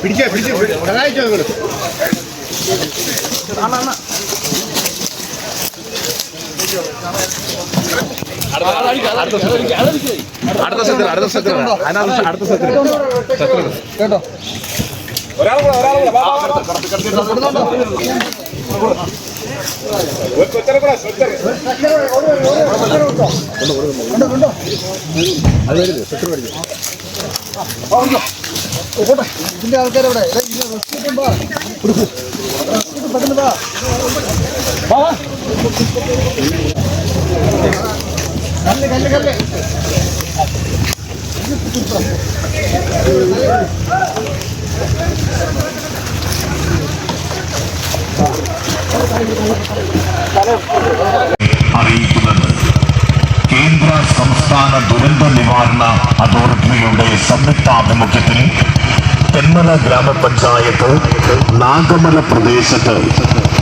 പിടിച്ചേ പിടിച്ചേ ഒരാഴ്ച നിങ്ങൾ അടുത്ത സെത്തിൽ അടുത്ത സെത്തിൽ അതിനകത്ത് അടുത്ത സെത്തിൽ കേട്ടോ. അത് ഒരാൾ സെത്തിൽ പഠിക്കും പോട്ടെ ഇതിന്റെ ആൾക്കാരെവിടെ റെസ്ക്യൂട്ടും വാ റെസ്ക്യൂട്ട് പെട്ടെന്ന് വാ. കല്ല് കല്ല് കല്ല് അറിയിക്കുന്നത് കേന്ദ്ര സംസ്ഥാന ദുരന്ത നിവാരണ അതോറിറ്റിയുടെ സംയുക്താഭിമുഖ്യത്തിൽ തെന്മല ഗ്രാമപഞ്ചായത്ത് നാഗമല പ്രദേശത്ത്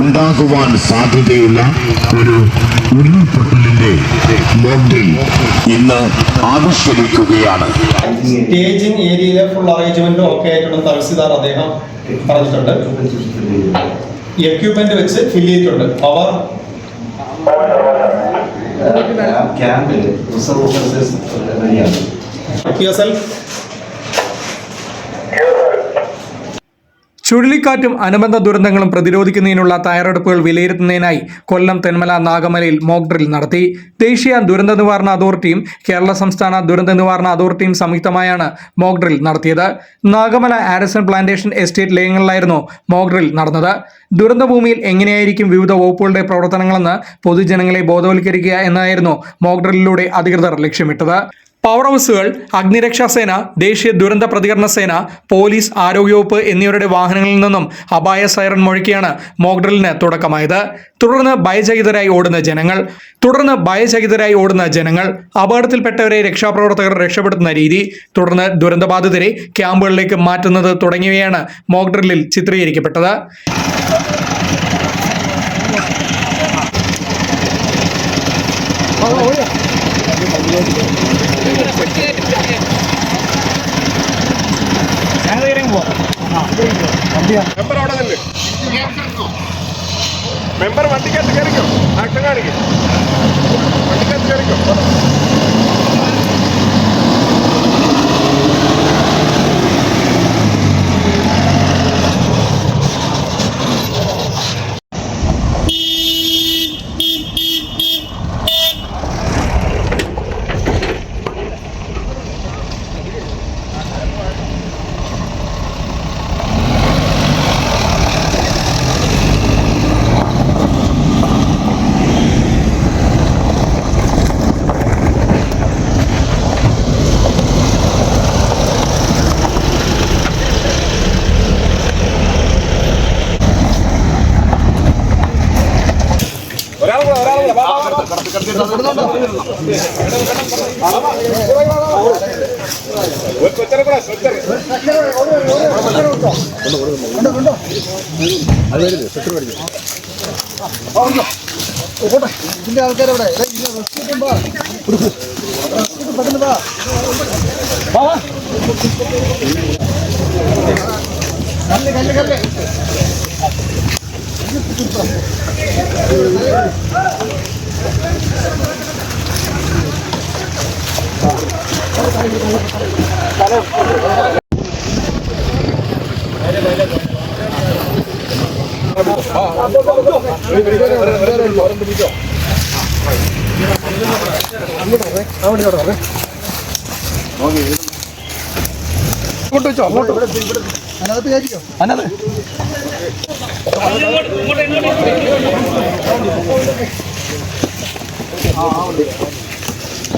ഉണ്ടാകുവാൻ സാധ്യതയുള്ള ഒരു ഉരുൾപൊട്ടലിന്റെ മോഡൽ ഇന്ന് ആവിഷ്കരിക്കുകയാണ്. സ്റ്റേജിംഗ് ഏരിയയിലെ ഫുൾ അറേഞ്ച്മെന്റും ഒക്കെ ആയിട്ടുള്ള തഹസിൽദാർ അദ്ദേഹം പറഞ്ഞിട്ടുണ്ട്. എക്യുപ്മെന്റ് വെച്ച് ഫില്ല് ചെയ്തിട്ടുണ്ട്. പവർ ക്യാമ്പിൽ റിസർവ് ഓഫീസേഴ്സ് റെഡിയാണ് പി എസ് എൽ ചുഴലിക്കാറ്റും അനുബന്ധ ദുരന്തങ്ങളും പ്രതിരോധിക്കുന്നതിനുള്ള തയ്യാറെടുപ്പുകൾ വിലയിരുത്തുന്നതിനായി കൊല്ലം തെന്മല നാഗമലയിൽ മോക്ക് ഡ്രിൽ നടത്തി. ദേശീയ ദുരന്ത നിവാരണ അതോറിറ്റിയും കേരള സംസ്ഥാന ദുരന്ത നിവാരണ അതോറിറ്റിയും സംയുക്തമായാണ് മോക്ക് ഡ്രിൽ നടത്തിയത്. നാഗമല ആരിസൺ പ്ലാന്റേഷൻ എസ്റ്റേറ്റ് ലയങ്ങളിലായിരുന്നു മോക്ക് ഡ്രിൽ നടന്നത്. ദുരന്തഭൂമിയിൽ എങ്ങനെയായിരിക്കും വിവിധ വകുപ്പുകളുടെ പ്രവർത്തനങ്ങളെന്ന് പൊതുജനങ്ങളെ ബോധവൽക്കരിക്കുക എന്നായിരുന്നു മോക്ക് ഡ്രില്ലിലൂടെ അധികൃതർ ലക്ഷ്യമിട്ടത്. പവർ ഹൗസുകൾ അഗ്നിരക്ഷാ സേന ദേശീയ ദുരന്ത പ്രതികരണ സേന പോലീസ് ആരോഗ്യവകുപ്പ് എന്നിവരുടെ വാഹനങ്ങളിൽ നിന്നും അപായ സൈറൺ മുഴക്കിയാണ് മോക്ഡ്രിലിന് തുടക്കമായത്. തുടർന്ന് ഭയചകിതരായി ഓടുന്ന ജനങ്ങൾ തുടർന്ന് ഭയചകിതരായി ഓടുന്ന ജനങ്ങൾ അപകടത്തിൽപ്പെട്ടവരെ രക്ഷാപ്രവർത്തകർ രക്ഷപ്പെടുത്തുന്ന രീതി തുടർന്ന് ദുരന്തബാധിതരെ ക്യാമ്പുകളിലേക്ക് മാറ്റുന്നത് തുടങ്ങിയവയാണ് മോക്ഡ്രലിൽ ചിത്രീകരിക്കപ്പെട്ടത്. മെമ്പർ അവിടെ നില്ല് മെമ്പർ വണ്ടിക്കകത്ത് കയറിക്കോ ആക്ഷൻ കാണിക്കും വണ്ടിക്കകത്ത് കയറിക്കോ ഒരാൾ കൂടെ ഒരാൾ കൂടെ വാ, വാ, വാ. ഒരു കൊച്ചനെ കൂടെ കൊച്ചനെ അത് വരുത് സെത്തിൽ പഠിക്കും പോട്ടെ റെസ്ക്യൂട്ടും വാ റെസ്ക്യൂട്ട് പെട്ടെന്ന് വാ. കല്ല് കല്ല് കല്ല് അങ്ങോട്ട് വെച്ചോ അങ്ങോട്ട്. അതിനകത്ത് കയറ്റിക്കോ ഇതിന്റെ ആ ആ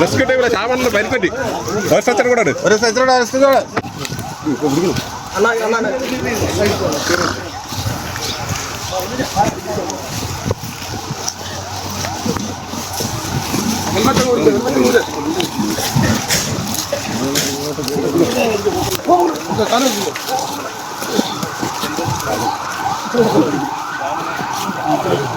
റെസ്ക്യൂ ടീമിലെ ചാവണ്ണ പരിപ്പറ്റി ഒരു സ്ഥലത്തിന് കൂടെ ഒരു സ്ഥലത്തോടെ സ്ഥലത്തോടെ പൈപ്പ്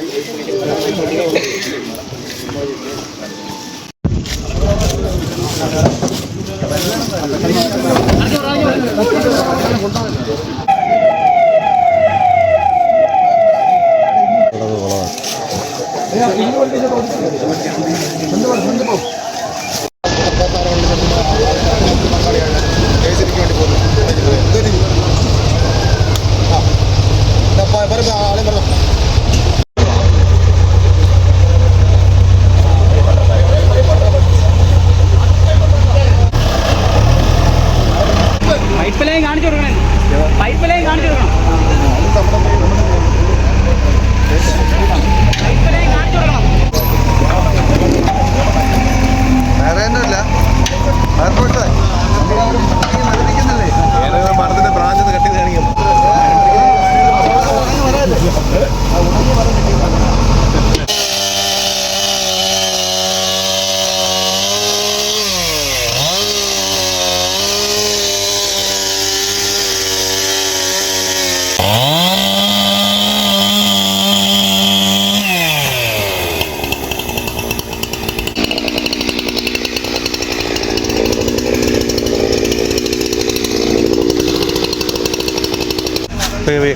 아니 이거 കാണിച്ചു കൊടുക്കണം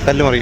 കല്ല് മറി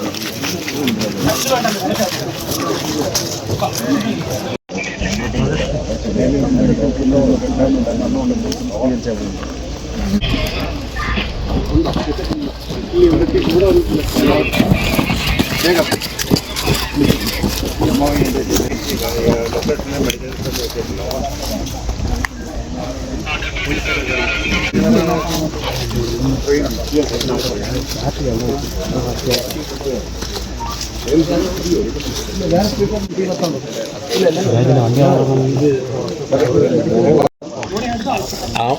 Yeah, yeah, yeah.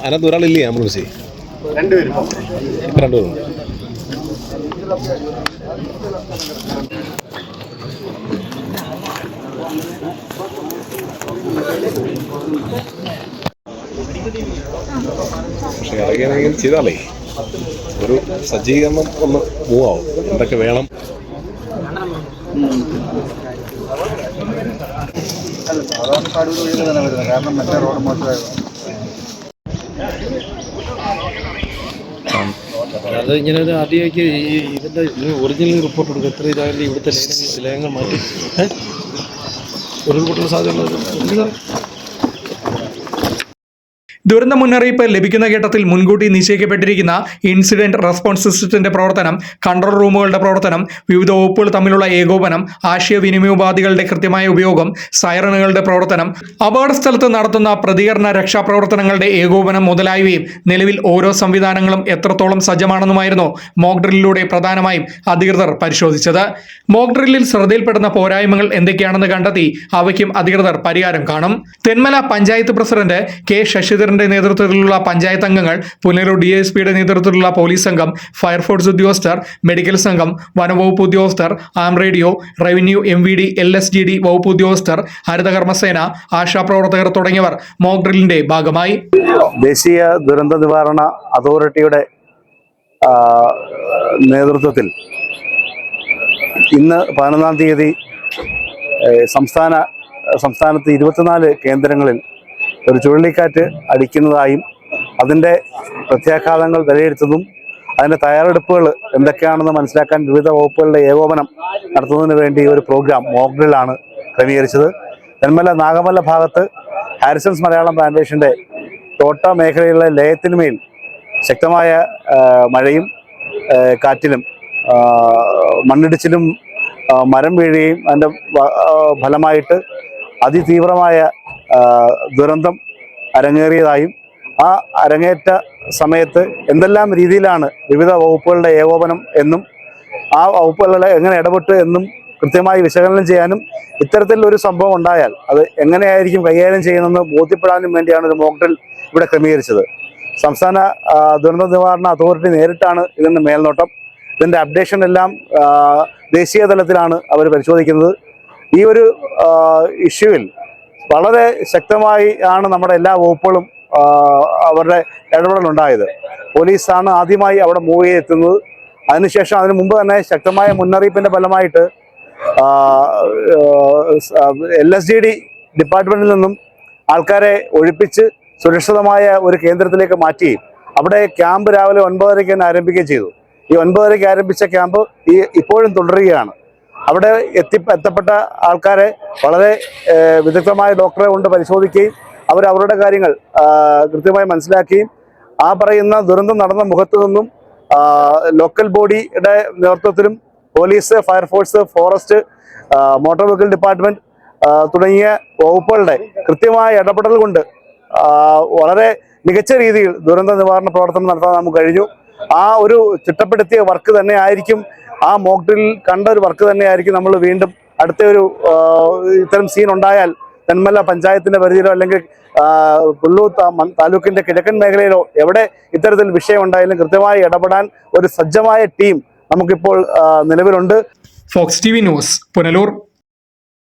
അതിനകത്ത് ഒരാളില്ലേ ആംബുലൻസ് രണ്ടുപേരും രണ്ടുപേരും. പക്ഷെ ഇറങ്ങിയാണെങ്കിൽ ചെയ്താലേ. ഒരു സജ്ജീകരണം ഒന്ന് മൂവ് എന്തൊക്കെ വേണം? അതാണ് കടൂർ തന്നെ വരുന്നത്. കാരണം മറ്റേ റോഡ് മോശമായത്. അത് ഇങ്ങനെ ഒരു ആദ്യമായിട്ട് ഈ ഇതിന്റെ ഒറിജിനൽ റിപ്പോർട്ട് കൊടുക്കും എത്ര ഇതായാലും ഇവിടുത്തെ ലേഖനങ്ങൾ മാറ്റി. ഒരു റിപ്പോർട്ടുള്ള സാധ്യത ദുരന്ത മുന്നറിയിപ്പ് ലഭിക്കുന്ന ഘട്ടത്തിൽ മുൻകൂട്ടി നിശ്ചയിക്കപ്പെട്ടിരിക്കുന്ന ഇൻസിഡന്റ് റെസ്പോൺസ് സിസ്റ്റത്തിന്റെ പ്രവർത്തനം കൺട്രോൾ റൂമുകളുടെ പ്രവർത്തനം വിവിധ വകുപ്പുകൾ തമ്മിലുള്ള ഏകോപനം ആശയവിനിമയ ഉപാധികളുടെ കൃത്യമായ ഉപയോഗം സൈറണുകളുടെ പ്രവർത്തനം അപകട സ്ഥലത്ത് നടത്തുന്ന പ്രതികരണ രക്ഷാപ്രവർത്തനങ്ങളുടെ ഏകോപനം മുതലായവയും നിലവിൽ ഓരോ സംവിധാനങ്ങളും എത്രത്തോളം സജ്ജമാണെന്നുമായിരുന്നു മോക്ഡ്രില്ലിലൂടെ പ്രധാനമായും അധികൃതർ പരിശോധിച്ചത്. മോക്ഡ്രില്ലിൽ ശ്രദ്ധയിൽപ്പെടുന്ന പോരായ്മകൾ എന്തൊക്കെയാണെന്ന് കണ്ടെത്തി അവയ്ക്കും അധികൃതർ പരിഹാരം കാണും. തെന്മല പഞ്ചായത്ത് പ്രസിഡന്റ് കെ ശശിധരന്റെ നേതൃത്വത്തിലുള്ള പഞ്ചായത്ത് അംഗങ്ങൾ പുനലൂർ ഡി എസ് പിയുടെ നേതൃത്വത്തിലുള്ള പോലീസ് സംഘം ഫയർഫോഴ്സ് ഉദ്യോഗസ്ഥർ മെഡിക്കൽ സംഘം വനവകുപ്പ് ഉദ്യോഗസ്ഥർ ham radio revenue M V D L S G D വകുപ്പ് ഉദ്യോഗസ്ഥർ ഹരിതകർമ്മസേന ആശാപ്രവർത്തകർ തുടങ്ങിയവർ മോക് ഡ്രില്ലിന്റെ ഭാഗമായി. ദേശീയ ദുരന്ത നിവാരണ അതോറിറ്റിയുടെ നേതൃത്വത്തിൽ ഇന്ന് പതിനൊന്നാം തീയതി സംസ്ഥാന സംസ്ഥാനത്ത് ഇരുപത്തിനാല് കേന്ദ്രങ്ങളിൽ ഒരു ചുഴലിക്കാറ്റ് അടിക്കുന്നതായും അതിന്റെ പ്രത്യാഘാതങ്ങൾ വിലയിരുത്തുന്നതും അതിന്റെ തയ്യാറെടുപ്പുകൾ എന്തൊക്കെയാണെന്ന് മനസ്സിലാക്കാൻ വിവിധ വകുപ്പുകളുടെ ഏകോപനം നടത്തുന്നതിന് വേണ്ടി ഒരു പ്രോഗ്രാം മോക്ഡ്രിലാണ് ക്രമീകരിച്ചത്. തെന്മല നാഗമല ഭാഗത്ത് ഹാരിസൺസ് മലയാളം പ്ലാന്റേഷന്റെ തോട്ട മേഖലയിലെ ലയത്തിനുമേൽ ശക്തമായ മഴയും കാറ്റിലും മണ്ണിടിച്ചിലും മരം വീഴുകയും അതിന്റെ ഫലമായിട്ട് അതിതീവ്രമായ ദുരന്തം അരങ്ങേറിയതായും ആ അരങ്ങേറ്റ സമയത്ത് എന്തെല്ലാം രീതിയിലാണ് വിവിധ വകുപ്പുകളുടെ ഏകോപനം എന്നും ആ വകുപ്പുകളിൽ എങ്ങനെ ഇടപെട്ട് എന്നും കൃത്യമായി വിശകലനം ചെയ്യാനും ഇത്തരത്തിലൊരു സംഭവം ഉണ്ടായാൽ അത് എങ്ങനെയായിരിക്കും കൈകാര്യം ചെയ്യുന്നതെന്ന് ബോധ്യപ്പെടാനും വേണ്ടിയാണ് ഒരു മോക്ഡ്രിൽ ഇവിടെ ക്രമീകരിച്ചത്. സംസ്ഥാന ദുരന്ത നിവാരണ അതോറിറ്റി നേരിട്ടാണ് ഇതിന് മേൽനോട്ടം. ഇതിന്റെ അപ്ഡേഷൻ എല്ലാം ദേശീയ തലത്തിലാണ് അവർ പരിശോധിക്കുന്നത്. ഈ ഒരു ഇഷ്യൂവിൽ വളരെ ശക്തമായി ആണ് നമ്മുടെ എല്ലാ വകുപ്പുകളും അവരുടെ ഇടപെടലുണ്ടായത്. പോലീസാണ് ആദ്യമായി അവിടെ മൂവ് ചെയ്തെത്തുന്നത്. അതിനുശേഷം അതിനു മുമ്പ് തന്നെ ശക്തമായ മുന്നറിയിപ്പിന്റെ ഫലമായിട്ട് എൽ എസ് ഡി ഡി ഡിപ്പാർട്ട്മെന്റിൽ നിന്നും ആൾക്കാരെ ഒഴിപ്പിച്ച് സുരക്ഷിതമായ ഒരു കേന്ദ്രത്തിലേക്ക് മാറ്റുകയും അവിടെ ക്യാമ്പ് രാവിലെ ഒൻപതരയ്ക്ക് തന്നെ ആരംഭിക്കുകയും ചെയ്തു. ഈ ഒൻപതരയ്ക്ക് ആരംഭിച്ച ക്യാമ്പ് ഈ ഇപ്പോഴും തുടരുകയാണ്. അവിടെ എത്തി എത്തപ്പെട്ട ആൾക്കാരെ വളരെ വിദഗ്ധമായ ഡോക്ടറെ കൊണ്ട് പരിശോധിക്കുകയും അവർ അവരുടെ കാര്യങ്ങൾ കൃത്യമായി മനസ്സിലാക്കുകയും ആ പറയുന്ന ദുരന്തം നടന്ന മുഖത്തു നിന്നും ലോക്കൽ ബോഡിയുടെ നേതൃത്വത്തിലും police fire force forest motor vehicle department തുടങ്ങിയ വകുപ്പുകളുടെ കൃത്യമായ ഇടപെടൽ കൊണ്ട് വളരെ മികച്ച രീതിയിൽ ദുരന്ത നിവാരണ പ്രവർത്തനം നടത്താൻ നമുക്ക് കഴിഞ്ഞു. ആ ഒരു ചിട്ടപ്പെടുത്തിയ വർക്ക് തന്നെ ആയിരിക്കും ആ മോക്ക് ഡ്രിൽ കണ്ട ഒരു വർക്ക് തന്നെയായിരിക്കും നമ്മൾ വീണ്ടും അടുത്ത ഒരു ഇത്തരം സീൻ ഉണ്ടായാൽ തെന്മല പഞ്ചായത്തിന്റെ പരിധിയിലോ അല്ലെങ്കിൽ പുല്ലൂർ താലൂക്കിന്റെ കിഴക്കൻ മേഖലയിലോ എവിടെ ഇത്തരത്തിൽ വിഷയം ഉണ്ടായാലും കൃത്യമായി ഇടപെടാൻ ഒരു സജ്ജമായ ടീം നമുക്കിപ്പോൾ നിലവിലുണ്ട്. Fox T V news Punalur